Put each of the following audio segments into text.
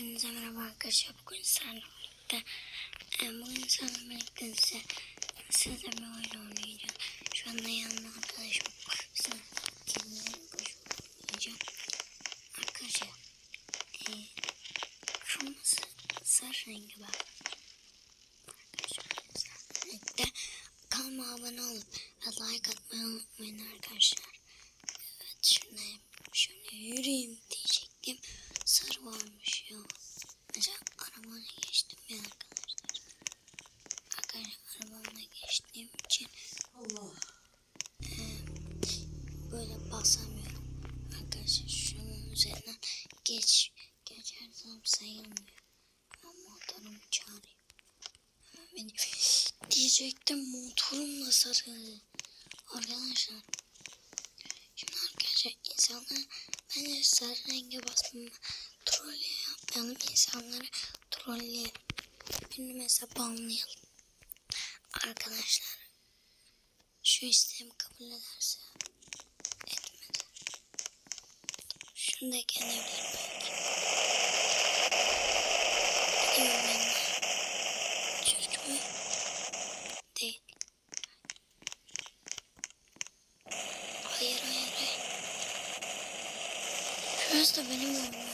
Hepinize merhaba arkadaşlar. Bugün sizlerle e, bugün sizlerle birlikte size sizle bir oyun oynayacağım. Şu anda yanımda arkadaşım. Size boş oynayacağım. Arkadaşlar e, kırmızı sarı rengi var. Birlikte kanalıma abone olup ve like atmayı unutmayın arkadaşlar. Evet şimdi şöyle yürüyeyim diyecektim. Sarı varmış ya. Mesela arabana geçtim ya arkadaşlar. Arkadaşlar arabamla geçtiğim için Allah. böyle basamıyorum. Arkadaşlar şunun üzerinden geç geçersem sayılmıyor. Ben motorumu çağırayım. Hemen beni diyecektim motorum da sarı. Arkadaşlar Şimdi arkadaşlar insanlar bence sarı renge basmama trolle yapmayalım. insanları trolleyelim. Birini mesela banlayalım. Arkadaşlar şu isteğimi kabul ederse etmedi. Şunu da deneyebilir belki. Gidiyorum ben de. Çocuk mu? Değil. Hayır hayır hayır. Şurası da benim yolum.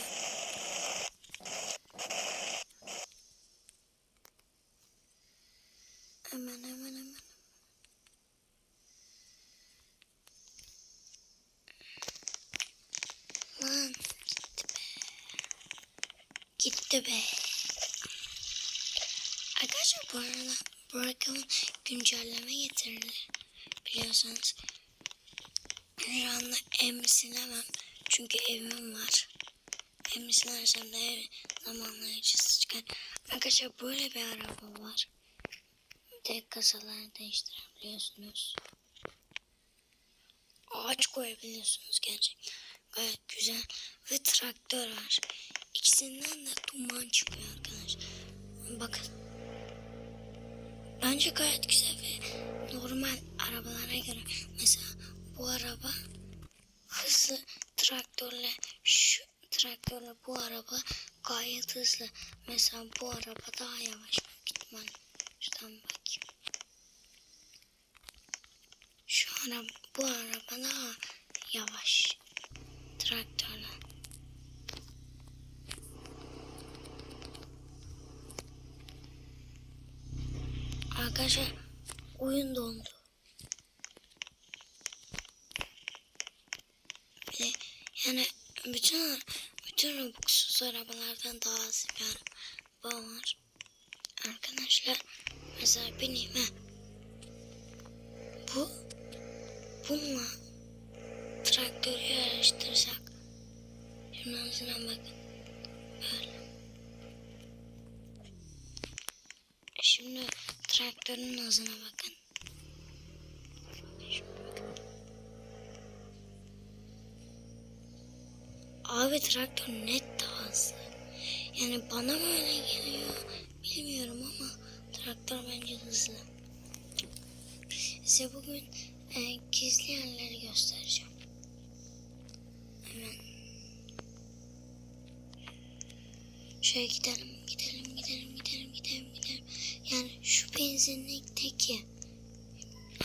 Hemen hemen hemen. Lan gitti be. Gitti be. Arkadaşlar bu arada Burak'ın güncelleme getirildi. Biliyorsanız her anda emrisilemem. Çünkü evim var. Emrisilersem de her zamanlar açısı çıkar. Arkadaşlar böyle bir araba var. Tek kasaları değiştirebiliyorsunuz. Ağaç koyabiliyorsunuz gerçekten. Gayet güzel. Ve traktör var. İkisinden de duman çıkıyor arkadaşlar. Bakın. Bence gayet güzel ve normal arabalara göre. Mesela bu araba hızlı traktörle şu traktörle bu araba gayet hızlı. Mesela bu araba daha yavaş büyük ihtimal. Şuradan bakayım. Şu araba bu araba daha yavaş. Traktörle. Arkadaşlar oyun dondu. De yani bütün bütün Robux'suz arabalardan daha az bir araba var. Arkadaşlar mesela benim ha. Bu bununla traktörü yarıştırsak şunun ağzına bakın. Böyle. Şimdi traktörün ağzına bakın. Abi traktör net daha. Yani bana mı öyle geliyor bilmiyorum ama traktör bence hızlı. Size bugün e, gizli yerleri göstereceğim. Hemen. Şöyle gidelim, gidelim, gidelim, gidelim, gidelim, gidelim. Şu benzinlikteki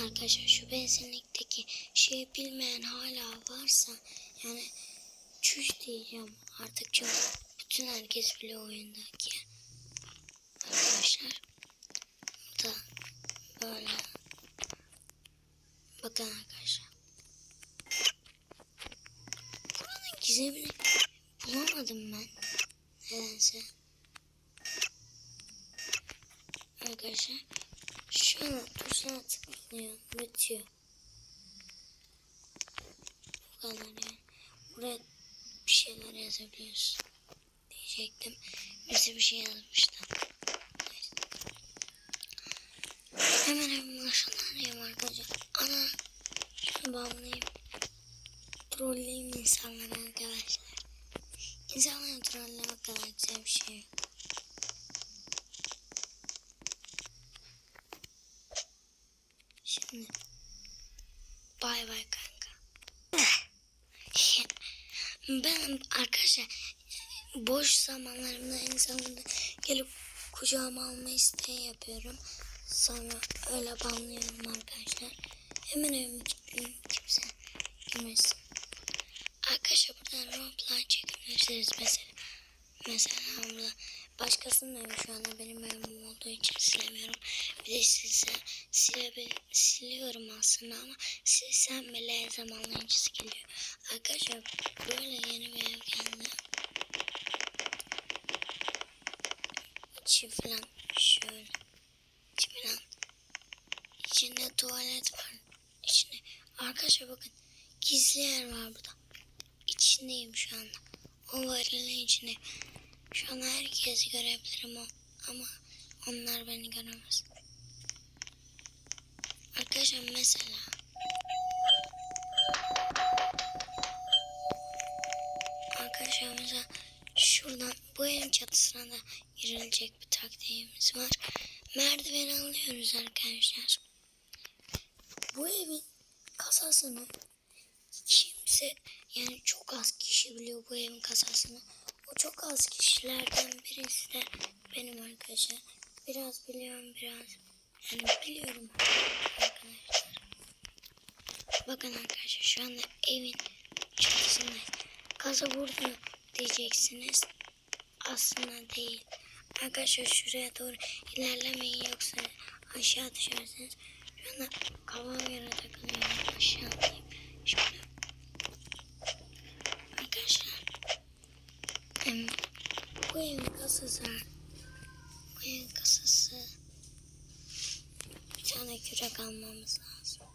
arkadaşlar şu benzinlikteki şey bilmeyen hala varsa yani çüş diyeceğim artık çünkü bütün herkes biliyor oyundaki arkadaşlar. Da böyle bakın arkadaşlar. Buranın gizemini bulamadım ben. Nedense. Arkadaşlar şu an tuşlara tıklıyor. Bitiyor. Bu kadar yani. Buraya bir şeyler yazabiliyorsun. Diyecektim. Birisi bir şey yazmıştı. Neyse. Hemen hemen aşağıdayım arkadaşlar. Ana şunu bağlayayım. Trolleyim insanları arkadaşlar. İnsanları trollemek kadar güzel bir şey yok. Şimdi bay bay kanka. Ben arkadaşlar boş zamanlarımda insanları gelip kucağıma alma isteği yapıyorum. Sonra öyle banlıyorum arkadaşlar. Hemen evime kimse girmesin. Arkadaşlar buradan roleplay çekebilirsiniz mesela. Mesela burada başkasının evi şu anda benim evim olduğu için silemiyorum. Bir de silse silebil, siliyorum aslında ama silsem bile zamanlayıcısı geliyor. Arkadaşlar böyle yeni bir ev geldi. İçi falan şöyle. İçi falan. İçinde tuvalet var. İçinde. Arkadaşlar bakın gizli yer var burada. İçindeyim şu anda. O varilin içinde. Şu an herkesi görebilirim. Ama onlar beni göremez. Arkadaşlar mesela Arkadaşlar mesela şuradan bu evin çatısına da girilecek bir taktiğimiz var. Merdiveni alıyoruz arkadaşlar. Bu evin kasasını kimse yani çok az kişi biliyor bu evin kasasını. Çok az kişilerden birisi de benim arkadaşlar. Biraz biliyorum biraz. Yani biliyorum arkadaşlar. Bakın arkadaşlar şu anda evin çatısındayız. Kasa burada diyeceksiniz. Aslında değil. Arkadaşlar şuraya doğru ilerlemeyin yoksa aşağı düşersiniz. Şu anda kafama göre takılıyorum. Aşağı atlayayım. Şöyle. Arkadaşlar. Em, bu evin kasası. Bu evin kasası. Bir tane kürek almamız lazım.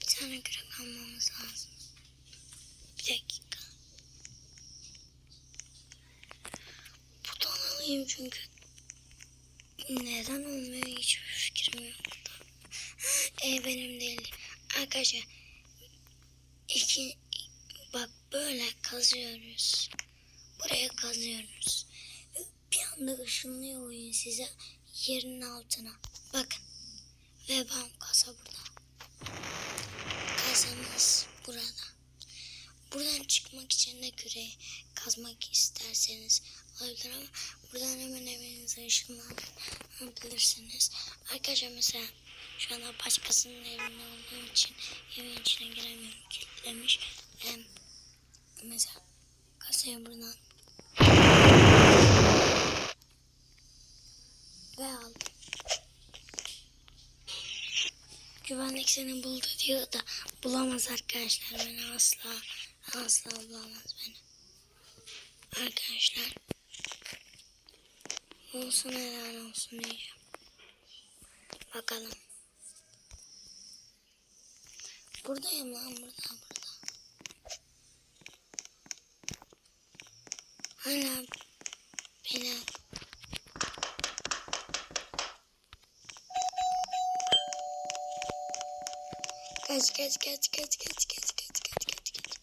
Bir tane kürek almamız lazım. Bir dakika. Buradan alayım çünkü neden olmuyor hiçbir fikrim yok. E benim değil. Arkadaşlar iki bak böyle kazıyoruz. Buraya kazıyoruz. Bir anda ışınlıyor oyun size yerin altına. Bakın. Ve bam kasa burada. Kasamız burada. Buradan çıkmak için de küreği kazmak isterseniz olabilir ama buradan hemen evinize ışınlanabilirsiniz. Arkadaşlar mesela şu anda başkasının evinde olduğum için evin içine giremiyorum kilitlemiş. Hem mesela kasaya buradan ve aldım. Güvenlik seni buldu diyor da bulamaz arkadaşlar beni asla asla bulamaz beni. Arkadaşlar olsun helal olsun diyeceğim. Bakalım. Buradayım lan burada Hala beni Kaç kaç kaç kaç kaç kaç kaç kaç kaç kaç.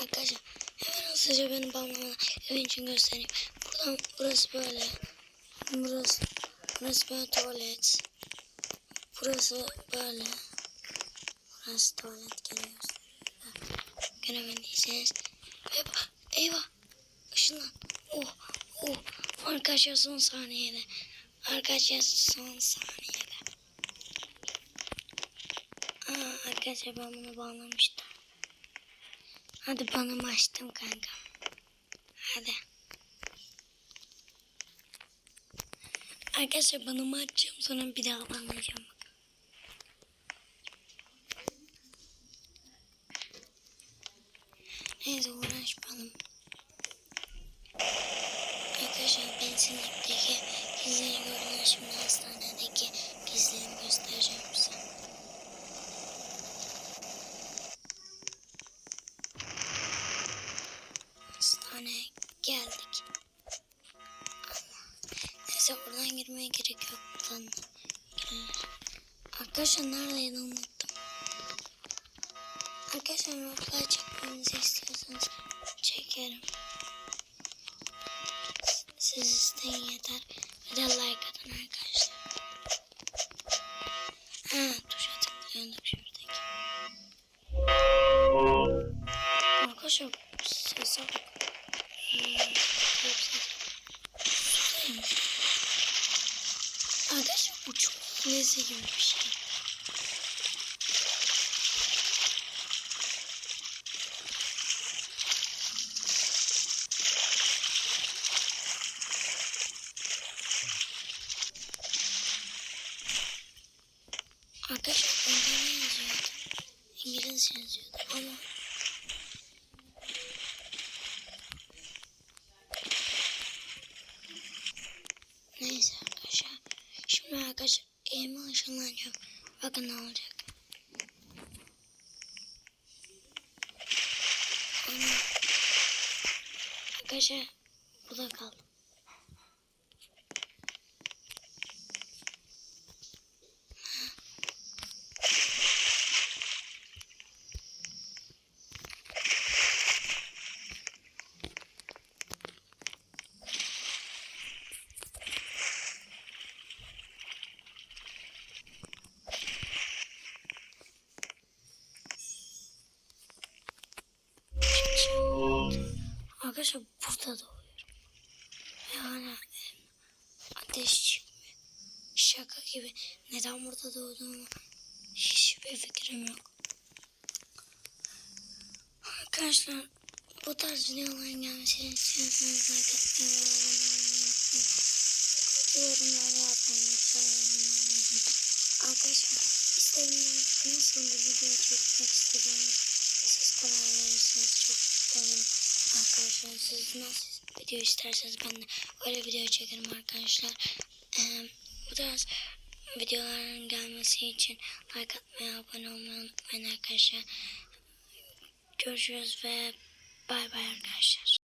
Arkadaşlar hemen hızlıca beni banlamadan evin için göstereyim. Buradan burası böyle. Burası burası böyle tuvalet. Burası böyle. Burası tuvalet gösteriyor. Göremediyseniz. Eyvah eyvah. Işınlan. Oh oh. Arkadaşlar son saniyede. Arkadaşlar son saniyede. Aa, arkadaşlar ben bunu bağlamıştım. Hadi banımı açtım kanka. Hadi. Arkadaşlar banımı açacağım sonra bir daha banlayacağım. Neyse uğraşmayalım. Benzinlikteki gizleri gördüler şimdi hastanedeki gizlerimi göstereceğim size. Hastaneye geldik. Neyse buradan girmeye gerek yok. Buradan girilir. Arkadaşlar neredeydi unuttum. Arkadaşlar roleplay çekmenizi istiyorsanız çekerim zaten yeter. Arkadaşlar elime ışınlanacağım. Bakın ne olacak. Ama arkadaşlar bu da. Arkadaşlar burada doğuyorum. Hala ateş çıkmıyor. Şaka gibi. Neden burada doğduğumu hiçbir fikrim yok. Arkadaşlar bu tarz videoların gelmesini istiyorsanız like atmayı ve abone olmayı unutmayın. Yorumlar yapmayın. Güzel yorumlar yazın. Arkadaşlar istediğiniz nasıl bir video çekmek istediğiniz siz karar verirseniz çok sevinirim. Arkadaşlar siz nasıl video isterseniz ben de öyle video çekerim arkadaşlar. Ee, bu tarz videoların gelmesi için like atmayı, abone olmayı unutmayın arkadaşlar. Görüşürüz ve bay bay arkadaşlar.